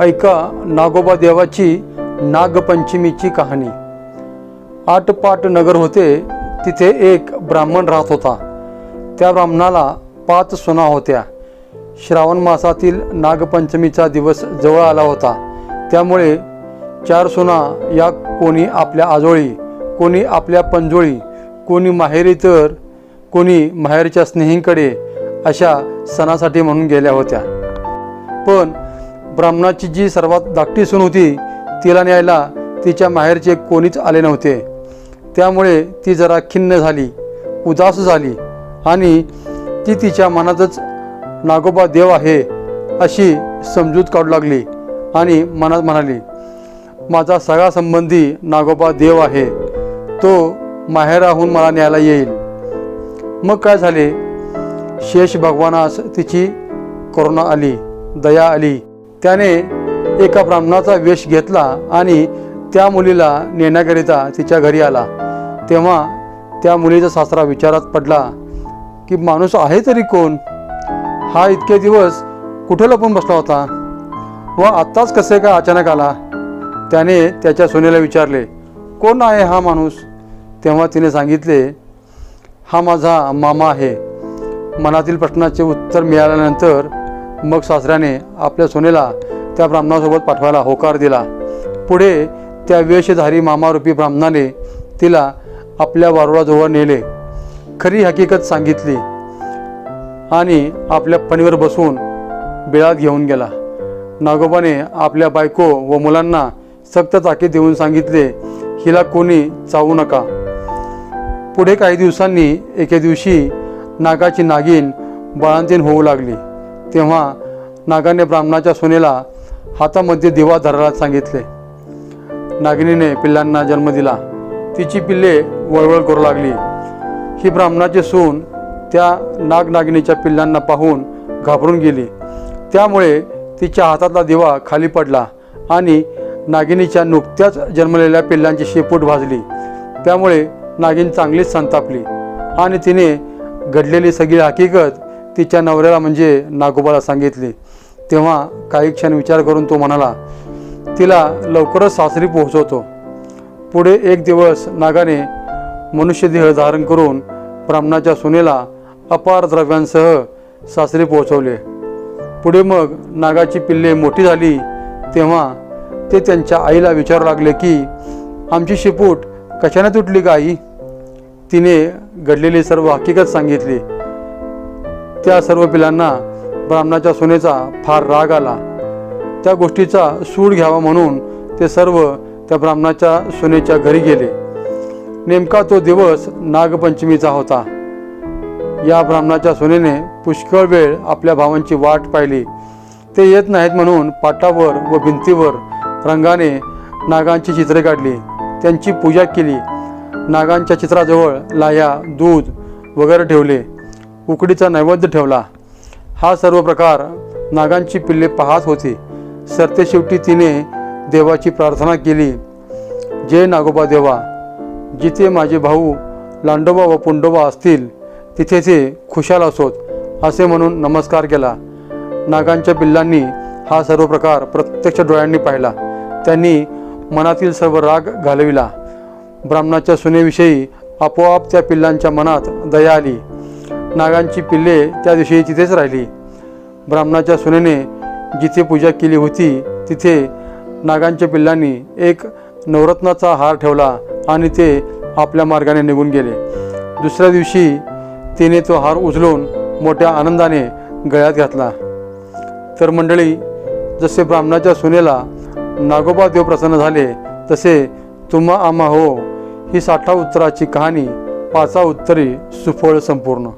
ऐका नागोबा देवाची नागपंचमीची कहाणी. आटपाट नगर होते तिथे एक ब्राह्मण राहत होता. त्या ब्राह्मणाला पाच सुना होत्या. श्रावण मासातील नागपंचमीचा दिवस जवळ आला होता. त्यामुळे चार सुना या कोणी आपल्या आजोळी कोणी आपल्या पंजोळी कोणी माहेरी तर कोणी माहेरच्या स्नेहींकडे अशा सणासाठी म्हणून गेल्या होत्या. पण ब्राह्मणाची जी सर्वात धाकटी सून होती तिला न्यायला तिच्या माहेरचे कोणीच आले नव्हते. त्यामुळे ती जरा खिन्न झाली उदास झाली आणि ती तिच्या मनातच नागोबा देव आहे अशी समजूत काढू लागली आणि मनात म्हणाली माझा सगळा संबंधी नागोबा देव आहे तो माहेराहून मला न्यायला येईल. मग काय झाले? शेष भगवानास तिची करुणा आली दया आली. त्याने एका ब्राह्मणाचा वेश घेतला आणि त्या मुलीला नेण्याकरिता तिच्या घरी आला. तेव्हा त्या मुलीचा सासरा विचारात पडला की माणूस आहे तरी कोण? हा इतके दिवस कुठे लपून बसला होता? व आत्ताच कसे काय अचानक आला? त्याने त्याच्या सोनेला विचारले कोण आहे हा माणूस? तेव्हा तिने सांगितले हा माझा मामा आहे. मनातील प्रश्नाचे उत्तर मिळाल्यानंतर मग सासऱ्याने आपल्या सोनेला त्या ब्राह्मणासोबत पाठवायला होकार दिला. पुढे त्या वेशधारी मामारूपी ब्राह्मणाने तिला आपल्या वारुळाजवळ नेले. खरी हकीकत सांगितली. आणि आपल्या पणीवर बसून बिळात घेऊन गेला. नागोबाने आपल्या बायको व मुलांना सक्त ताकीद देऊन सांगितले हिला कोणी चावू नका. पुढे काही दिवसांनी एके दिवशी नागाची नागिन बाळांतीन होऊ लागली. तेव्हा नागाने ब्राह्मणाच्या सुनेला हातामध्ये दिवा धरायला सांगितले. नागिनीने पिल्लांना जन्म दिला. तिची पिल्ले वळवळ करू लागली. ही ब्राह्मणाची सून त्या नागनागिनीच्या पिल्लांना पाहून घाबरून गेली. त्यामुळे तिच्या हातातला दिवा खाली पडला आणि नागिनीच्या नुकत्याच जन्मलेल्या पिल्लांची शेपूट भाजली. त्यामुळे नागिन चांगलीच संतापली आणि तिने घडलेली सगळी हकीकत तिच्या नवऱ्याला म्हणजे नागोबाला सांगितली. तेव्हा काही क्षण विचार करून तो म्हणाला तिला लवकरच सासरी पोहोचवतो. पुढे एक दिवस नागाने मनुष्यदेह धारण करून ब्राह्मणाच्या सुनेला अपार द्रव्यांसह सासरी पोहोचवले. पुढे मग नागाची पिल्ले मोठी झाली. तेव्हा ते त्यांच्या आईला विचारू लागले की आमची शिपूट कशाने तुटली का आई तिने घडलेली सर्व हकीकत सांगितली. त्या सर्व पिलांना ब्राह्मणाच्या सुनेचा फार राग आला. त्या गोष्टीचा सूड घ्यावा म्हणून ते सर्व त्या ब्राह्मणाच्या सुनेच्या घरी गेले. नेमका तो दिवस नागपंचमीचा होता. या ब्राह्मणाच्या सुनेने पुष्कळ वेळ आपल्या भावांची वाट पाहिली. ते येत नाहीत म्हणून पाटावर व भिंतीवर रंगाने नागांची चित्रे काढली. त्यांची पूजा केली. नागांच्या चित्राजवळ लाया दूध वगैरे ठेवले. उकडीचा नैवेद्य ठेवला. हा सर्व प्रकार नागांची पिल्ले पाहत होती. सरते शेवटी तिने देवाची प्रार्थना केली. जय नागोबा देवा जिथे माझे भाऊ लांडोबा व पुंडोबा असतील तिथे ते खुशाल असोत असे म्हणून नमस्कार केला. नागांच्या पिल्लांनी हा सर्व प्रकार प्रत्यक्ष डोळ्यांनी पाहिला. त्यांनी मनातील सर्व राग घालविला. ब्राह्मणाच्या सुनेविषयी आपोआप त्या पिल्लांच्या मनात दया आली. नागांची पिल्ले त्या दिवशी तिथेच राहिली. ब्राह्मणाच्या सुनेने जिथे पूजा केली होती तिथे नागांच्या पिल्लांनी एक नवरत्नाचा हार ठेवला आणि ते आपल्या मार्गाने निघून गेले. दुसऱ्या दिवशी तिने तो हार उचलून मोठ्या आनंदाने गळ्यात घातला. तर मंडळी जसे ब्राह्मणाच्या सुनेला नागोबा देव प्रसन्न झाले तसे तुम्हा आम्हा हो ही साठा उत्तराची कहाणी पाचा उत्तरी सुफळ संपूर्ण.